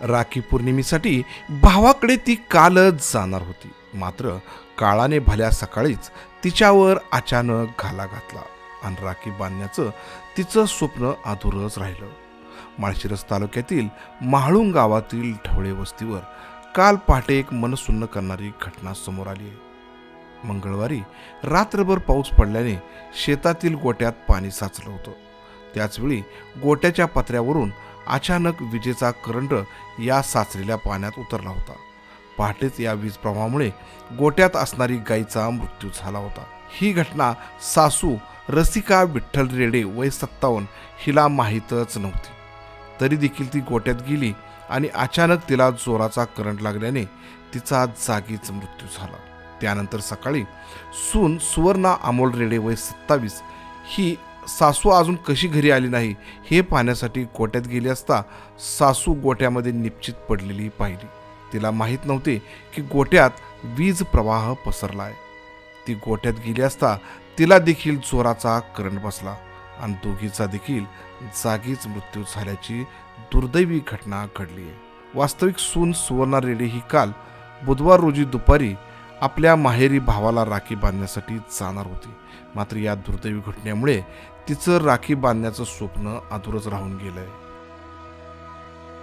राखी पौर्णिमेसाठी भावाकडे ती कालच जाणार होती. मात्र काळाने भल्या सकाळीच तिच्यावर अचानक घाला घातला आणि राखी बांधण्याचं तिचं स्वप्न अधुरच राहिलं. माळशिरस तालुक्यातील महाळुंग गावातील ढवळे वस्तीवर काल पहाटे एक मनसुन्न करणारी घटना समोर आली आहे. मंगळवारी रात्रभर पाऊस पडल्याने शेतातील गोट्यात पाणी साचलं होतं. त्याचवेळी गोट्याच्या पत्र्यावरून अचानक विजेचा करंट या साचलेल्या पाण्यात उतरला होता. पहाटेच या वीज प्रवाहामुळे गोट्यात असणारी गायीचा मृत्यू झाला होता. ही घटना सासू रसिका विठ्ठल रेडे वय सत्तावन्न हिला माहीतच नव्हती. तरी देखील ती गोट्यात गेली आणि अचानक तिला जोराचा करंट लागल्याने तिचा जागीच मृत्यू झाला. त्यानंतर सकाळी सून सुवर्णा अमोल रेडे वय सत्तावीस ही सासू अजून कशी घरी आली नाही हे पाहण्यासाठी गोट्यात गेली असता सासू गोट्यामध्ये निश्चित पडलेली पाहिली. तिला माहीत नव्हते की गोट्यात वीज प्रवाह पसरला आहे ती गोट्यात गेली असता तिला देखील जोराचा करंट बसला आणि दोघीचा देखील जागीच मृत्यू झाल्याची दुर्दैवी घटना घडली आहे वास्तविक सून सुवर्णा रेड्डी ही काल बुधवार रोजी दुपारी आपल्या माहेरी भावाला राखी बांधण्यासाठी जाणार होती. मात्र या दुर्दैवी घटनेमुळे तिचं राखी बांधण्याचं स्वप्न अधुरच राहून गेलं आहे